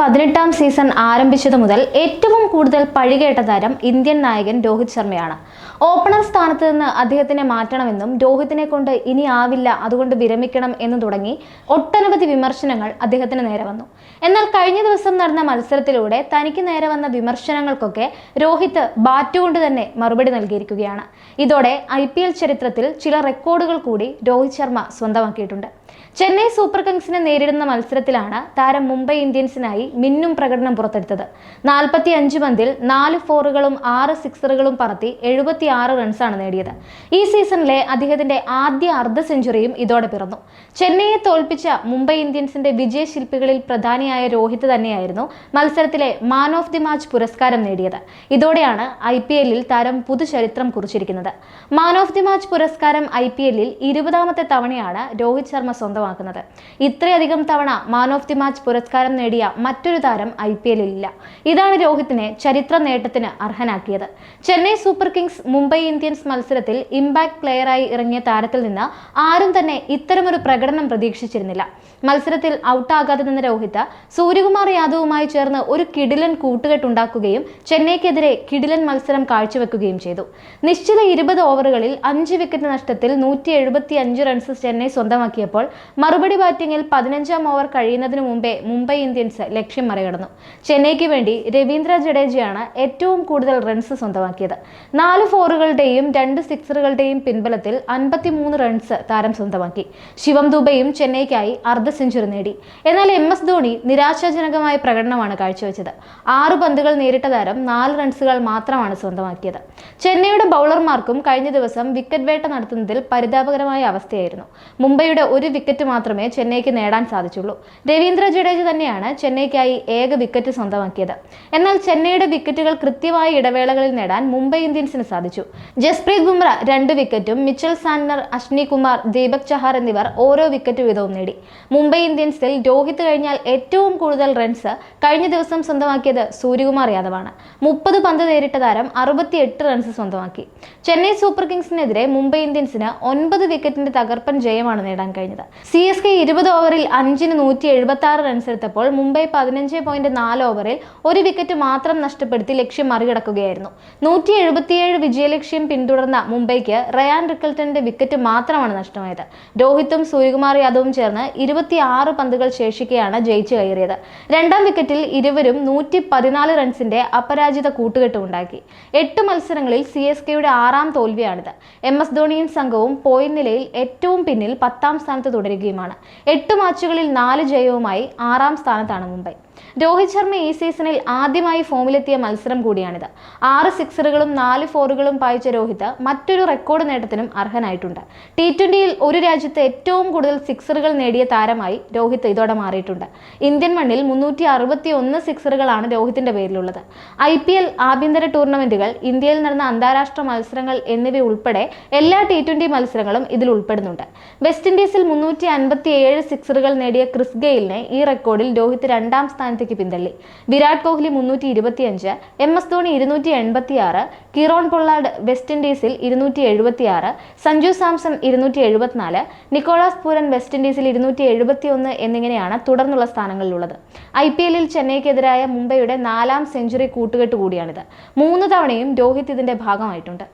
പതിനെട്ടാം സീസൺ ആരംഭിച്ചതു മുതൽ ഏറ്റവും കൂടുതൽ പഴികേട്ട താരം ഇന്ത്യൻ നായകൻ രോഹിത് ശർമ്മയാണ്. ഓപ്പണർ സ്ഥാനത്ത് നിന്ന് അദ്ദേഹത്തിനെ മാറ്റണമെന്നും രോഹിത്തിനെ കൊണ്ട് ഇനി ആവില്ല അതുകൊണ്ട് വിരമിക്കണം എന്നും തുടങ്ങി ഒട്ടനവധി വിമർശനങ്ങൾ അദ്ദേഹത്തിന് നേരെ വന്നു. എന്നാൽ കഴിഞ്ഞ ദിവസം നടന്ന മത്സരത്തിലൂടെ തനിക്ക് നേരെ വന്ന വിമർശനങ്ങൾക്കൊക്കെ രോഹിത് ബാറ്റുകൊണ്ട് തന്നെ മറുപടി നൽകിയിരിക്കുകയാണ്. ഇതോടെ ഐ ചരിത്രത്തിൽ ചില റെക്കോർഡുകൾ കൂടി രോഹിത് ശർമ്മ സ്വന്തമാക്കിയിട്ടുണ്ട്. ചെന്നൈ സൂപ്പർ കിങ്സിനെ നേരിടുന്ന മത്സരത്തിലാണ് താരം മുംബൈ ഇന്ത്യൻസിനായി മിന്നും പ്രകടനം പുറത്തെടുത്തത്. നാൽപ്പത്തി അഞ്ച് പന്തിൽ നാല് ഫോറുകളും ആറ് സിക്സറുകളും പറത്തി എഴുപത്തി ആറ് റൺസാണ് നേടിയത്. ഈ സീസണിലെ അദ്ദേഹത്തിന്റെ ആദ്യ അർദ്ധ സെഞ്ചുറിയും ഇതോടെ പിറന്നു. ചെന്നൈയെ തോൽപ്പിച്ച മുംബൈ ഇന്ത്യൻസിന്റെ വിജയശില്പികളിൽ പ്രധാനിയായ രോഹിത് തന്നെയായിരുന്നു മത്സരത്തിലെ മാൻ ഓഫ് ദി മാച്ച് പുരസ്കാരം നേടിയത്. ഇതോടെയാണ് ഐ പി എല്ലിൽ താരം പുതുചരിത്രം കുറിച്ചിരിക്കുന്നത്. മാൻ ഓഫ് ദി മാച്ച് പുരസ്കാരം ഐ പി എല്ലിൽ ഇരുപതാമത്തെ തവണയാണ് രോഹിത് ശർമ്മ സ്വന്തമാക്കുന്നത്. ഇത്രയധികം തവണ മാൻ ഓഫ് ദി മാച്ച് പുരസ്കാരം നേടിയ മറ്റൊരു താരം ഐ പി എല്ലിൽ ഇല്ല. ഇതാണ് രോഹിത്തിനെ ചരിത്ര നേട്ടത്തിന് അർഹനാക്കിയത്. Chennai Super Kings Mumbai Indians മത്സരത്തിൽ ഇമ്പാക്ട് പ്ലെയറായി ഇറങ്ങിയ താരത്തിൽ നിന്ന് ആരും തന്നെ ഇത്തരമൊരു പ്രകടനം പ്രതീക്ഷിച്ചിരുന്നില്ല. മത്സരത്തിൽ ഔട്ടാകാതെ നിന്ന രോഹിത് സൂര്യകുമാർ യാദവുമായി ചേർന്ന് ഒരു കിടിലൻ കൂട്ടുകെട്ടുണ്ടാക്കുകയും ചെന്നൈക്കെതിരെ കിടിലൻ മത്സരം കാഴ്ചവെക്കുകയും ചെയ്തു. നിശ്ചിത ഇരുപത് ഓവറുകളിൽ അഞ്ച് വിക്കറ്റ് നഷ്ടത്തിൽ നൂറ്റി എഴുപത്തി അഞ്ച് റൺസ് ചെന്നൈ സ്വന്തമാക്കിയപ്പോൾ മറുപടി ബാറ്റിംഗിൽ പതിനഞ്ചാം ഓവർ കഴിയുന്നതിന് മുമ്പേ മുംബൈ ഇന്ത്യൻസ് ലക്ഷ്യം മറികടന്നു. ചെന്നൈക്ക് വേണ്ടി രവീന്ദ്ര ജഡേജയാണ് ഏറ്റവും കൂടുതൽ റൺസ് സ്വന്തമാക്കിയത്. നാല് ഫോറുകളുടെയും രണ്ട് സിക്സറുകളുടെയും പിൻബലത്തിൽ അൻപത്തിമൂന്ന് റൺസ് താരം സ്വന്തമാക്കി. ശിവം ദുബൈയും ചെന്നൈക്കായി അർദ്ധ സെഞ്ചുറി നേടി. എന്നാൽ എം എസ് ധോണി നിരാശാജനകമായ പ്രകടനമാണ് കാഴ്ചവെച്ചത്. ആറ് പന്തുകൾ നേരിട്ട താരം നാല് റൺസുകൾ മാത്രമാണ് സ്വന്തമാക്കിയത്. ചെന്നൈയുടെ ബൗളർമാർക്കും കഴിഞ്ഞ ദിവസം വിക്കറ്റ് വേട്ട നടത്തുന്നതിൽ പരിതാപകരമായ അവസ്ഥയായിരുന്നു. മുംബൈയുടെ ഒരു വിക്കറ്റ് മാത്രമേ ചെന്നൈക്ക് നേടാൻ സാധിച്ചുള്ളൂ. രവീന്ദ്ര ജഡേജ തന്നെയാണ് ചെന്നൈക്കായി ഏക വിക്കറ്റ് സ്വന്തമാക്കിയത്. എന്നാൽ ചെന്നൈയുടെ വിക്കറ്റുകൾ കൃത്യമായ ഇടവേളകളിൽ നേടാൻ മുംബൈ ഇന്ത്യൻസിന് സാധിച്ചു. ജസ്പ്രീത് ബുംറ രണ്ട് വിക്കറ്റും മിച്ചൽ സാൻഡർ അശ്നി കുമാർ ദീപക് ചഹാർ എന്നിവർ ഓരോ വിക്കറ്റ് വീതവും നേടി. മുംബൈ ഇന്ത്യൻസിൽ രോഹിത് കഴിഞ്ഞാൽ ഏറ്റവും കൂടുതൽ റൺസ് കഴിഞ്ഞ ദിവസം സ്വന്തമാക്കിയത് സൂര്യകുമാർ യാദവാണ്. മുപ്പത് പന്ത് നേരിട്ട താരം അറുപത്തിയെട്ട് റൺസ് സ്വന്തമാക്കി. ചെന്നൈ സൂപ്പർ കിങ്സിനെതിരെ മുംബൈ ഇന്ത്യൻസിന് ഒൻപത് വിക്കറ്റിന്റെ തകർപ്പൻ ജയമാണ് നേടാൻ കഴിഞ്ഞത്. സി എസ് കെ ഇരുപത് ഓവറിൽ അഞ്ചിന് നൂറ്റി എഴുപത്തി ആറ് റൺസ് എടുത്തപ്പോൾ മുംബൈ പതിനഞ്ച് പോയിന്റ് നാല് ഓവറിൽ ഒരു വിക്കറ്റ് മാത്രം നഷ്ടപ്പെടുത്തി ലക്ഷ്യം മറികടക്കുകയായിരുന്നു. നൂറ്റി എഴുപത്തിയേഴ് വിജയലക്ഷ്യം പിന്തുടർന്ന മുംബൈക്ക് റയാൻ റിക്കൽട്ടന്റെ വിക്കറ്റ് മാത്രമാണ് നഷ്ടമായത്. രോഹിത്തും സൂര്യകുമാർ യാദവും ചേർന്ന് ഇരുപത്തി ആറ് പന്തുകൾ ശേഷിക്കെയാണ് ജയിച്ചു കയറിയത്. രണ്ടാം വിക്കറ്റിൽ ഇരുവരും നൂറ്റി പതിനാല് റൺസിന്റെ അപരാജിത കൂട്ടുകെട്ടുമുണ്ടാക്കി എട്ട് മത്സരങ്ങളിൽ സി എസ് കെയുടെ ആറാം തോൽവിയാണിത്. എം എസ് ധോണിയും സംഘവും പോയിന്റ് നിലയിൽ ഏറ്റവും പിന്നിൽ പത്താം സ്ഥാനത്ത് തുടരുകയുമാണ്. എട്ട് മാച്ചുകളിൽ നാല് ജയവുമായി ആറാം സ്ഥാനത്താണ് മുംബൈ. രോഹിത് ശർമ്മ ഈ സീസണിൽ ആദ്യമായി ഫോമിലെത്തിയ മത്സരം കൂടിയാണിത്. ആറ് സിക്സറുകളും നാല് ഫോറുകളും പായിച്ച രോഹിത് മറ്റൊരു റെക്കോർഡ് നേട്ടത്തിനും അർഹനായിട്ടുണ്ട്. ടി ട്വന്റിയിൽ ഒരു രാജ്യത്ത് ഏറ്റവും കൂടുതൽ സിക്സറുകൾ നേടിയ താരമായി രോഹിത് ഇതോടെ മാറിയിട്ടുണ്ട്. ഇന്ത്യൻ മണ്ണിൽ മുന്നൂറ്റി അറുപത്തി ഒന്ന് സിക്സറുകളാണ് രോഹിത്തിന്റെ പേരിലുള്ളത്. ഐ പി എൽ ആഭ്യന്തര ടൂർണമെന്റുകൾ ഇന്ത്യയിൽ നടന്ന അന്താരാഷ്ട്ര മത്സരങ്ങൾ എന്നിവ ഉൾപ്പെടെ എല്ലാ ടി ട്വന്റി മത്സരങ്ങളും ഇതിൽ ഉൾപ്പെടുന്നുണ്ട്. വെസ്റ്റ് ഇൻഡീസിൽ മുന്നൂറ്റി അൻപത്തി ഏഴ് സിക്സറുകൾ നേടിയ ക്രിസ് ഗെയിലിനെ ഈ റെക്കോർഡിൽ രോഹിത് രണ്ടാം സ്ഥാനത്തേക്ക് പിന്തള്ളി. വിരാട് കോഹ്ലി മുന്നൂറ്റി ഇരുപത്തിയഞ്ച് എം എസ് ധോണി ഇരുന്നൂറ്റി എൺപത്തി ആറ് കിറോൺ പൊള്ളാർഡ് വെസ്റ്റ് ഇൻഡീസിൽ ഇരുന്നൂറ്റി എഴുപത്തി ആറ് സഞ്ജു സാംസൺ ഇരുന്നൂറ്റി എഴുപത്തിനാല് നിക്കോളാസ് പൂരൻ വെസ്റ്റ് ഇൻഡീസിൽ ഇരുന്നൂറ്റി എഴുപത്തി ഒന്ന് എന്നിങ്ങനെയാണ് തുടർന്നുള്ള സ്ഥാനങ്ങളിലുള്ളത്. ഐ പി എല്ലിൽ ചെന്നൈക്കെതിരായ മുംബൈയുടെ നാലാം സെഞ്ചുറി കൂട്ടുകെട്ട് കൂടിയാണിത്. മൂന്ന് തവണയും രോഹിത് ഇതിന്റെ ഭാഗമായിട്ടുണ്ട്.